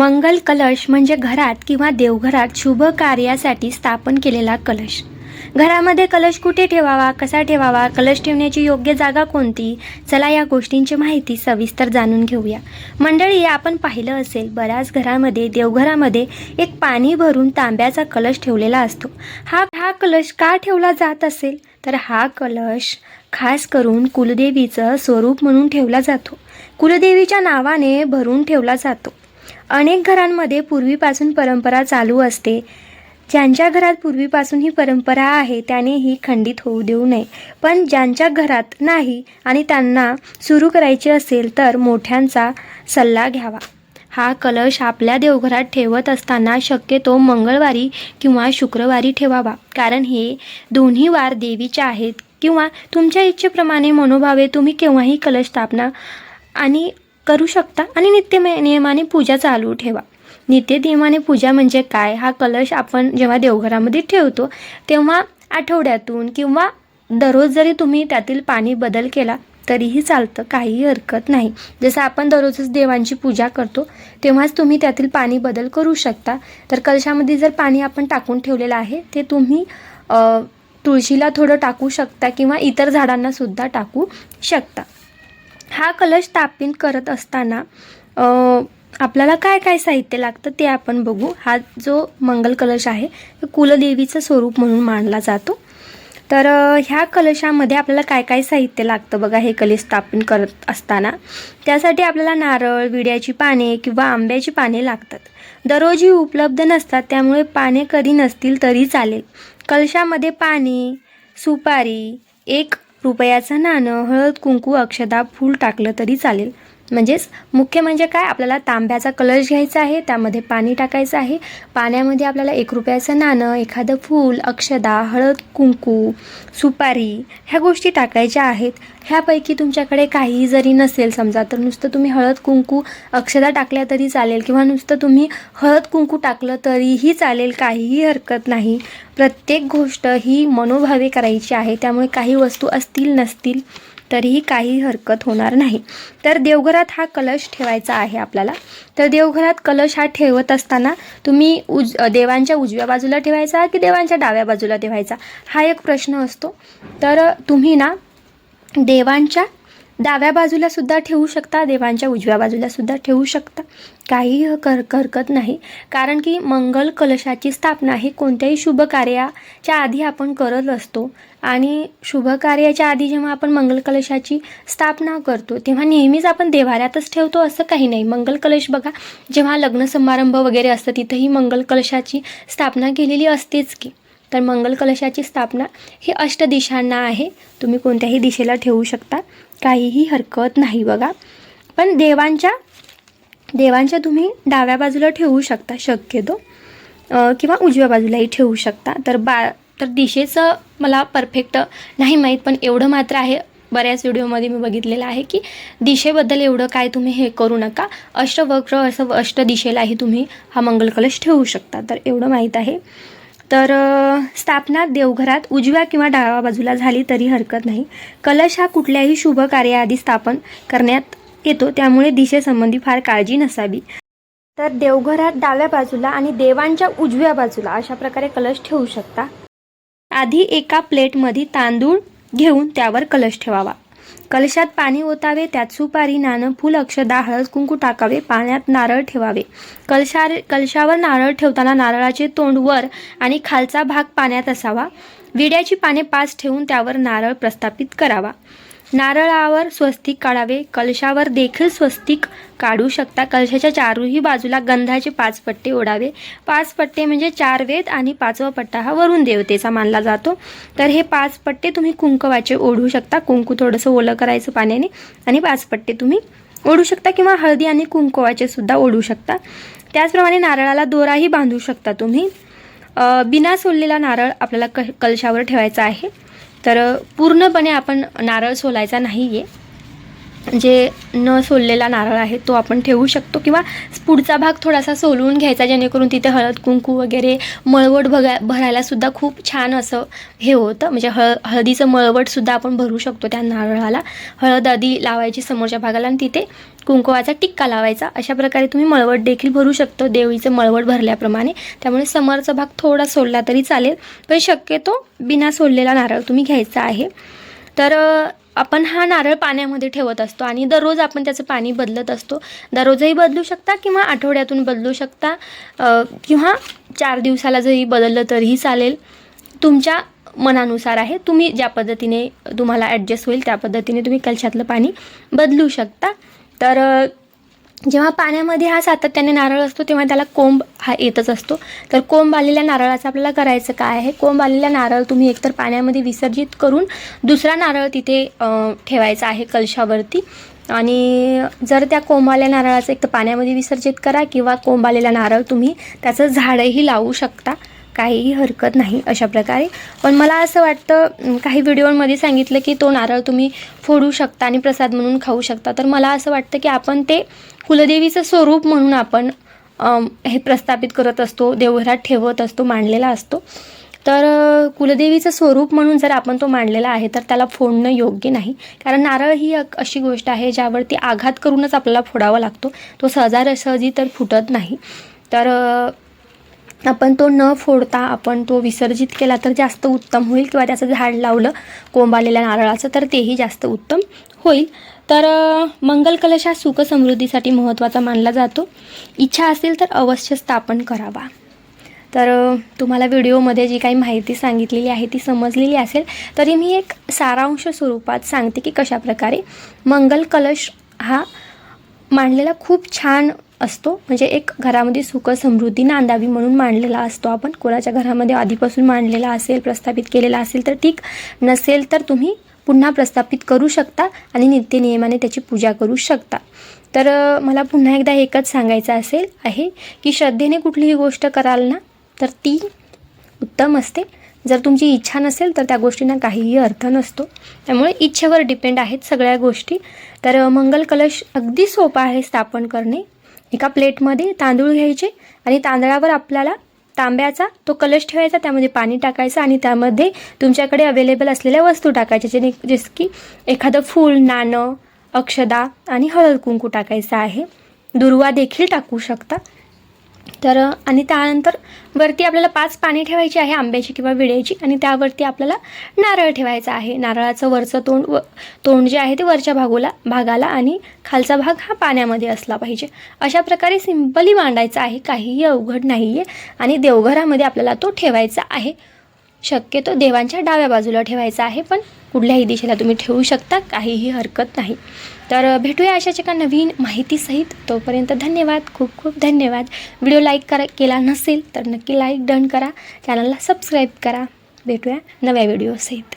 मंगल कलश म्हणजे घरात किंवा देवघरात शुभ कार्यासाठी स्थापन केलेला कलश. घरामध्ये कलश कुठे ठेवावा कसा ठेवावा कलश ठेवण्याची योग्य जागा कोणती? चला या गोष्टींची माहिती सविस्तर जाणून घेऊया. मंडळी आपण पाहिलं असेल बऱ्याच घरामध्ये देवघरामध्ये एक पाणी भरून तांब्याचा कलश ठेवलेला असतो. हा हा कलश का ठेवला जात असेल? तर हा कलश खास करून कुलदेवीचं स्वरूप म्हणून ठेवला जातो. कुलदेवीच्या नावाने भरून ठेवला जातो. अनेक घरांमध्ये पूर्वीपासून परंपरा चालू असते. ज्यांच्या घरात पूर्वीपासून ही परंपरा आहे त्याने ही खंडित होऊ देऊ नये. पण ज्यांच्या घरात नाही आणि त्यांना सुरू करायची असेल तर मोठ्यांचा सल्ला घ्यावा. हा कलश आपल्या देवघरात ठेवत असताना शक्यतो मंगळवारी किंवा शुक्रवारी ठेवावा. कारण हे दोन्ही वार देवीचे आहेत किंवा तुमच्या इच्छेप्रमाणे मनोभावे तुम्ही केव्हाही कलश स्थापना आणि करू शकता आणि नित्य नियमाने पूजा चालू ठेवा. नित्य नियमाने पूजा म्हणजे काय? हा कलश आपण जेव्हा देवघरामध्ये ठेवतो तेव्हा आठवड्यातून किंवा दररोज जरी तुम्ही त्यातील पाणी बदल केला तरीही चालतं काहीही हरकत नाही. जसं आपण दररोजच देवांची पूजा करतो तेव्हाच तुम्ही त्यातील पाणी बदल करू शकता. तर कलशामध्ये जर पाणी आपण टाकून ठेवलेलं आहे ते तुम्ही तुळशीला थोडं टाकू शकता किंवा इतर झाडांनासुद्धा टाकू शकता. हा कलश स्थापित करत असताना आपल्याला काय काय साहित्य लागतं ते आपण बघू. हा जो मंगल कलश आहे तो कुलदेवीचं स्वरूप म्हणून मानला जातो. तर ह्या कलशामध्ये आपल्याला काय काय साहित्य लागतं बघा हे कलश स्थापन करत असताना. त्यासाठी आपल्याला नारळ विड्याची पाने किंवा आंब्याची पाने लागतात. दररोज ही उपलब्ध नसतात त्यामुळे पाने कधी नसतील तरी चालेल. कलशामध्ये पाणी सुपारी एक रुपयाचं नाणं हळद कुंकू अक्षदा फूल टाकलं तरी चालेल. म्हणजेच मुख्य म्हणजे काय? आपल्याला तांब्याचा कलश घ्यायचा आहे त्यामध्ये पाणी टाकायचं आहे. पाण्यामध्ये आपल्याला एक रुपयाचं नाणं एखादं फूल अक्षदा हळद कुंकू सुपारी ह्या गोष्टी टाकायच्या आहेत. ह्यापैकी तुमच्याकडे काहीही जरी नसेल समजा तर नुसतं तुम्ही हळद कुंकू अक्षदा टाकल्या तरी चालेल किंवा नुसतं तुम्ही हळद कुंकू टाकलं तरीही चालेल काहीही हरकत नाही. प्रत्येक गोष्ट ही मनोभावे करायची आहे त्यामुळे काही वस्तू असतील नसतील तरीही काही हरकत होणार नाही. तर देवघरात हा कलश ठेवायचा आहे आपल्याला. तर देवघरात कलश हा ठेवत असताना तुम्ही उज देवांच्या उजव्या बाजूला ठेवायचा की देवांच्या डाव्या बाजूला ठेवायचा? हा एक प्रश्न असतो. तर तुम्ही ना देवांच्या डाव्या बाजूला सुद्धा ठेवू शकता देवांच्या उजव्या बाजूला सुद्धा ठेवू शकता. काही कर हरकत नाही. कारण की मंगल कलशाची स्थापना ही कोणत्याही शुभ कार्याच्या आधी आपण करत असतो. आणि शुभ कार्याच्या आधी जेव्हा आपण मंगल कलशाची स्थापना करतो तेव्हा नेहमीच आपण देवाऱ्यातच ठेवतो असं काही नाही. मंगल कलश बघा जेव्हा लग्न समारंभ वगैरे असतं तिथंही मंगल कलशाची स्थापना केलेली असतेच की. तर मंगल कलशाची स्थापना ही अष्टदिशांना आहे. तुम्ही कोणत्याही दिशेला ठेवू शकता. काहीही हरकत नाही बघा. पण देवांच्या देवांच्या तुम्ही डाव्या बाजूला ठेवू शकता शक्यतो. किंवा उजव्या बाजूलाही ठेवू शकता. तर बा तर दिशेचं मला परफेक्ट नाही माहीत पण एवढं मात्र आहे बऱ्याच व्हिडिओमध्ये मी बघितलेलं आहे की दिशेबद्दल एवढं काय तुम्ही हे करू नका. अष्टवक्र असं अष्ट दिशेलाही तुम्ही हा मंगल कलश ठेवू शकता. तर एवढं माहीत आहे. तर स्थापना देवघरात उजव्या किंवा डाव्या बाजूला झाली तरी हरकत नाही. कलश हा कुठल्याही शुभ कार्याआधी स्थापन करण्यात येतो त्यामुळे दिशेसंबंधी फार काळजी नसावी. तर देवघरात डाव्या बाजूला आणि देवांच्या उजव्या बाजूला अशा प्रकारे कलश ठेवू शकता. आधी एका प्लेटमध्ये तांदूळ घेऊन त्यावर कलश ठेवावा. कलशात पाणी ओतावे त्यात सुपारी नाणं फुल अक्षदा हळद कुंकू टाकावे पाण्यात नारळ ठेवावे. कलशार कलशावर नारळ ठेवताना नारळाचे तोंड वर आणि खालचा भाग पाण्यात असावा. विड्याची पाने पाच ठेवून त्यावर नारळ प्रस्थापित करावा. नारळावर स्वस्तिक काढावे कलशावर देखील स्वस्तिक काढू शकता. कलशाच्या चारूही बाजूला गंधाचे पाच पट्टे ओढावे. पाच पट्टे म्हणजे चार वेद आणि पाचवा पट्टा हा वरुण देवतेचा मानला जातो. तर हे पाच पट्टे तुम्ही कुंकवाचे ओढू शकता. कुंकू थोडंसं ओलं करायचं पाण्याने आणि पाच पट्टे तुम्ही ओढू शकता किंवा हळदी आणि कुंकवाचे सुद्धा ओढू शकता. त्याचप्रमाणे नारळाला दोराही बांधू शकता तुम्ही. बिना सोललेला नारळ आपल्याला क कलशावर ठेवायचा आहे. तर पूर्णपणे आपण नारळ सोलायचा नाही आहे जे न सोललेला नारळ आहे तो आपण ठेवू शकतो किंवा पुढचा भाग थोडासा सोलून घ्यायचा जेणेकरून तिथे हळद कुंकू वगैरे मळवट बघा भरायलासुद्धा खूप छान असं हे होतं. म्हणजे हळ हळदीचं मळवटसुद्धा आपण भरू शकतो त्या नारळाला. हळद आधी लावायची समोरच्या भागाला आणि तिथे कुंकवाचा टिक्का लावायचा. अशा प्रकारे तुम्ही मळवट देखील भरू शकतो. देवीचं मळवट भरल्याप्रमाणे. त्यामुळे समोरचा भाग थोडा सोलला तरी चालेल. पण शक्यतो बिना सोललेला नारळ तुम्ही घ्यायचा आहे. तर आपण हा नारळ पाण्यामध्ये ठेवत असतो आणि दररोज आपण त्याचं पाणी बदलत असतो. दररोजही बदलू शकता किंवा आठवड्यातून बदलू शकता. किंवा चार दिवसाला जरी बदललं तरीही चालेल. तुमच्या मनानुसार आहे. तुम्ही ज्या पद्धतीने तुम्हाला ॲडजस्ट होईल त्या पद्धतीने तुम्ही कलशातलं पाणी बदलू शकता. तर जेव्हा पाण्यामध्ये हा सातत्याने नारळ असतो तेव्हा त्याला कोंब हा येतच असतो. तर कोंब आलेल्या नारळाचं आपल्याला करायचं काय आहे? कोंब आलेला नारळ तुम्ही एकतर पाण्यामध्ये विसर्जित करून दुसरा नारळ तिथे ठेवायचा आहे कलशावरती. आणि जर त्या कोंब आल्या नारळाचं एक तर पाण्यामध्ये विसर्जित करा किंवा कोंब आलेला नारळ तुम्ही त्याचं झाडही लावू शकता. काहीही हरकत नाही अशा प्रकारे. पण मला असं वाटतं काही व्हिडिओमध्ये सांगितलं की तो नारळ तुम्ही फोडू शकता आणि प्रसाद म्हणून खाऊ शकता. तर मला असं वाटतं की आपण ते कुलदेवीचं स्वरूप म्हणून आपण हे प्रस्थापित करत असतो देवघरात ठेवत असतो मांडलेला असतो. तर कुलदेवीचं स्वरूप म्हणून जर आपण तो मांडलेला आहे तर त्याला फोडणं योग्य नाही. कारण नारळ ही एक अशी गोष्ट आहे ज्यावरती आघात करूनच आपल्याला फोडावा लागतो. तो सहजासहजी तर फुटत नाही. तर आपण तो न फोडता आपण तो विसर्जित केला तर जास्त उत्तम होईल किंवा त्याचं झाड लावलं कोंबालेल्या नारळाचं तर तेही जास्त उत्तम होईल. तर मंगल कलश हा सुख समृद्धीसाठी महत्त्वाचा मानला जातो. इच्छा असेल तर अवश्य स्थापन करावा. तर तुम्हाला व्हिडिओमध्ये जी काही माहिती सांगितलेली आहे ती समजलेली असेल तरी मी एक सारांश स्वरूपात सांगते की कशाप्रकारे मंगल कलश हा मांडलेला खूप छान असतो. म्हणजे एक घरामध्ये सुख समृद्धी नांदावी म्हणून मांडलेला असतो. आपण कोणाच्या घरामध्ये आधीपासून मांडलेला असेल प्रस्थापित केलेला असेल तर ठीक. नसेल तर तुम्ही पुन्हा प्रस्थापित करू शकता आणि नित्यनियमाने त्याची पूजा करू शकता. तर मला पुन्हा एकदा एकच सांगायचं असेल आहे की श्रद्धेने कुठलीही गोष्ट कराल ना तर ती उत्तम असते. जर तुमची इच्छा नसेल तर त्या गोष्टींना काहीही अर्थ नसतो. त्यामुळे इच्छेवर डिपेंड आहेत सगळ्या गोष्टी. तर मंगल कलश अगदी सोपा आहे स्थापन करणे. एका प्लेटमध्ये तांदूळ घ्यायचे आणि तांदळावर आपल्याला तांब्याचा तो कलश ठेवायचा त्यामध्ये पाणी टाकायचं आणि त्यामध्ये तुमच्याकडे अवेलेबल असलेल्या वस्तू टाकायच्या जेणे जसं की एखादं फूल नाणं अक्षदा आणि हळद कुंकू टाकायचं आहे. दुर्वा देखील टाकू शकता. तर आणि त्यानंतर वरती आपल्याला पाच पाणी ठेवायची आहे आंब्याची किंवा विड्याची आणि त्यावरती आपल्याला नारळ ठेवायचा आहे. नारळाचं वरचं तोंड व तोंड जे आहे ते वरच्या भागोला भागाला आणि खालचा भाग हा पाण्यामध्ये असला पाहिजे. अशा प्रकारे सिंपली मांडायचा आहे काहीही अवघड नाही आहे आणि देवघरामध्ये आपल्याला तो ठेवायचा आहे. शक्यतो देवांच्या डाव्या बाजूला ठेवायचा आहे पण कुठल्याही दिशेला तुम्ही ठेवू शकता काहीही हरकत नाही. तर भेटूया अशाच एका नवीन माहितीसहित. तोपर्यंत धन्यवाद खूप खूप धन्यवाद. व्हिडिओ लाईक करा केला नसेल तर नक्की लाईक डन करा. चॅनलला सबस्क्राईब करा. भेटूया नव्या व्हिडिओसहित.